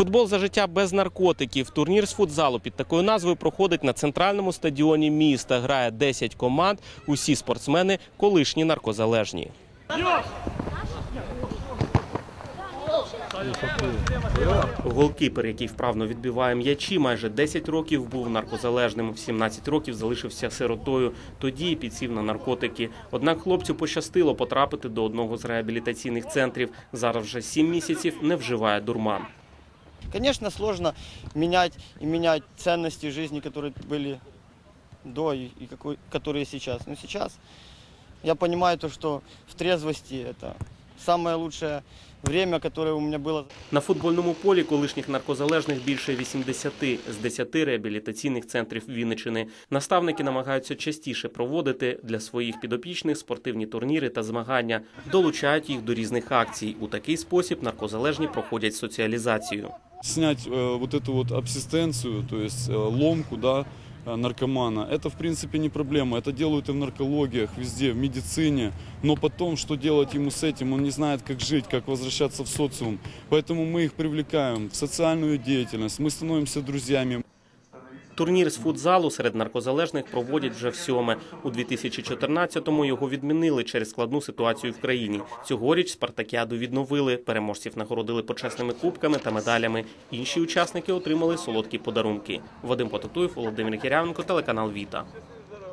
Футбол за життя без наркотиків. Турнір з футзалу під такою назвою проходить на центральному стадіоні міста. Грає 10 команд. Усі спортсмени колишні наркозалежні. Голкіпер, який вправно відбиває м'ячі, майже 10 років був наркозалежним. В 17 років залишився сиротою. Тоді підсів на наркотики. Однак хлопцю пощастило потрапити до одного з реабілітаційних центрів. Зараз вже 7 місяців не вживає дурман. Конечно, сложно менять и менять ценности жизни, которые были до и, и какой, которые сейчас. Но сейчас я понимаю то, что в трезвости это самое лучшее время, которое у меня было. На футбольному полі колишніх наркозалежних більше 80 з 10 реабілітаційних центрів Вінничини. Наставники намагаються частіше проводити для своїх підопічних спортивні турніри та змагання, долучають їх до різних акцій. У такий спосіб наркозалежні проходять соціалізацію. снять э, вот эту вот абсистенцию, то есть э, ломку, да, э, наркомана, это в принципе не проблема. Это делают и в наркологиях, везде, в медицине. Но потом, что делать ему с этим, он не знает, как жить, как возвращаться в социум. Поэтому мы их привлекаем в социальную деятельность, мы становимся друзьями. Турнір з футзалу серед наркозалежних проводять вже всьоме. У 2014-му його відмінили через складну ситуацію в країні. Цьогоріч спартакіаду відновили. Переможців нагородили почесними кубками та медалями. Інші учасники отримали солодкі подарунки. Вадим Потатуєв, Володимир Кірявенко, телеканал Віта.